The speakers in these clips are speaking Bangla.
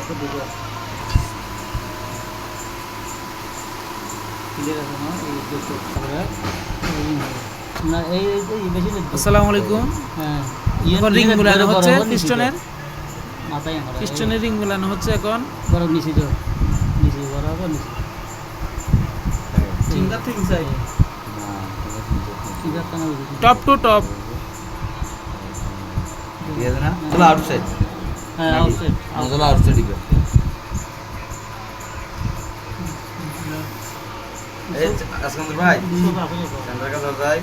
আছে দুটো আছে। না না আসসালামু আলাইকুম। হ্যাঁ। এখন রিং গুলানো হচ্ছে পিস্টনের মাথায় পিস্টনের রিং গুলানো হচ্ছে এখন। বড় নিচে তো। নিচে বরাবর নিচে। ফিঙ্গার থিং সাইড ঠিক আছে টপ টু টপ চলো আউটসাইড হ্যাঁ আউটসাইড এই আসকান্দর ভাই চন্দ্র যাই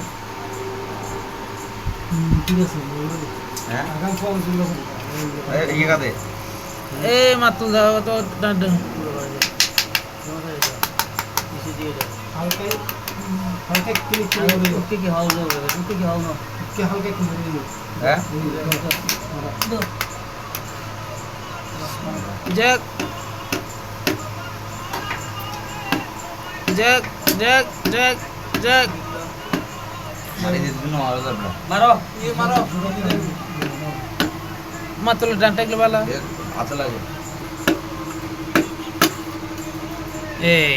ঠিক আছে হ্যাঁ? এই দাও তো দাও ওকে কি হাও না ওকে কি হাও না হ্যাঁ? দাও jack jack jack jack jack মারি মারো মাত্র ডান টাকলে বালা। হাতে লাগবে এই।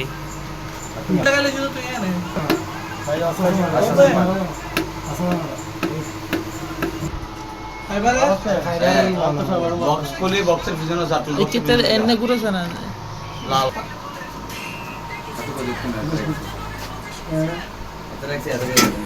লাগালে যদি তুই এনে। বক্স খুলে বক্সের পিছনে চারটে এই চিত্রের এনে ঘুরেছে না? লাল। দেখুন এত রাখছি।